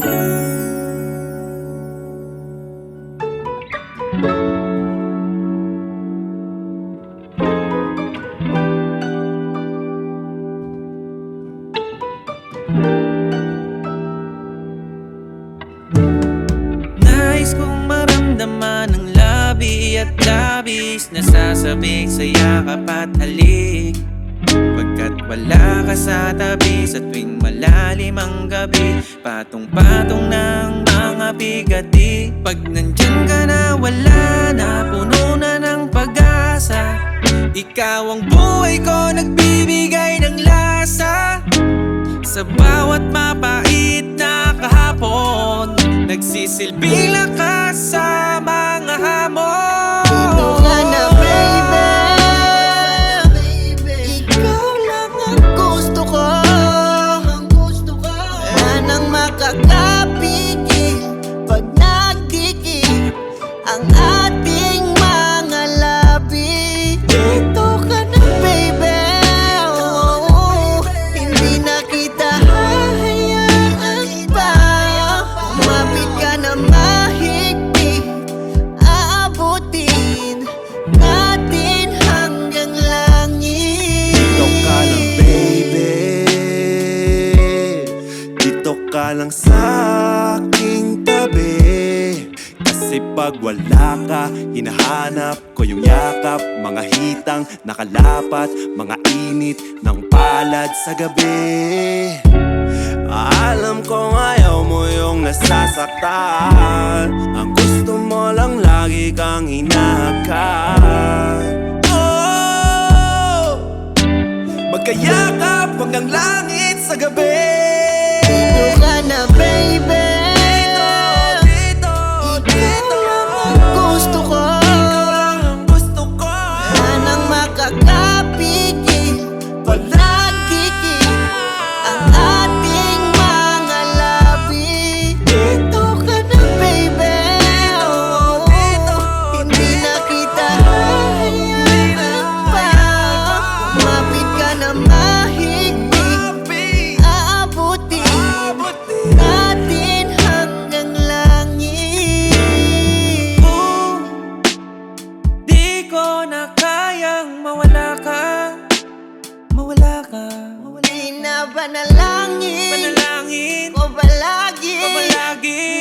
Nais kong maramdaman ng labi at labis Nasasabik sa yakap halik Pagkat wala ka sa tabi Sa tuwing malalim ang gabi Patong-patong ng mga bigati. Pag nandyan ka na wala na Puno na ng pag-asa. Ikaw ang buhay ko Nagbibigay ng lasa. Sa bawat mapait na kahapon Nagsisilbi lakas pag wala ka, hinahanap ko yung yakap. Mga hitang nakalapat, mga init ng palad sa gabi. Alam kong ayaw mo yung nasasaktan. Ang gusto mo lang lagi kang hinahakan Oh! Magkayakap hanggang langit sa gabi. Dito ka ka. Di na ba nalangin? Panalangin. Ko palagi Ko palagi